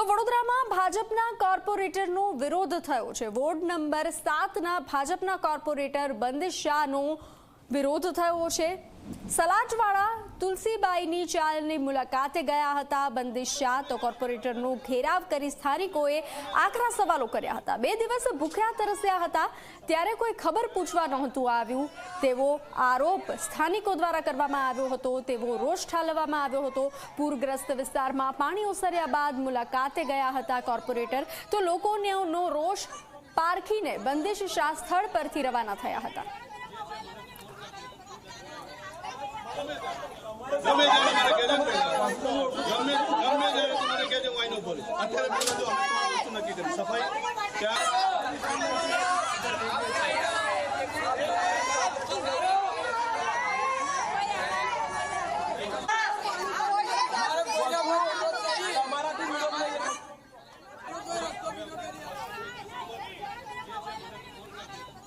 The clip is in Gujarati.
તો વડોદરામાં ભાજપના કોર્પોરેટરનો વિરોધ થયો છે. વોર્ડ નંબર સાતના ભાજપના કોર્પોરેટર બંદિશ શાહનો વિરોધ થયો છે. સલાટવાળા તુલસીબાઈની ચાલની મુલાકાતે ગયા હતા. બંદિશ તો કોર્પોરેટરનો ઘેરાવ કરી સ્થાનિકોએ આકરા સવાલો કર્યા હતા. બે દિવસ ભૂખ્યા તરસ્યા હતા. ત્યારે કોઈ ખબર પૂછવા નહોતું આવ્યું. તેવો આરોપ સ્થાનિકો દ્વારા કરવામાં આવ્યો હતો. તેવો રોષ ઠાલવવામાં આવ્યો હતો. પૂરગ્રસ્ત વિસ્તારમાં પાણી ઓસર્યા બાદ મુલાકાતે ગયા હતા કોર્પોરેટર. તો લોકોનો રોષ પારખીને બંદિશ શાહ સ્થળ પરથી રવાના થયા હતા. अठारह सफाई क्या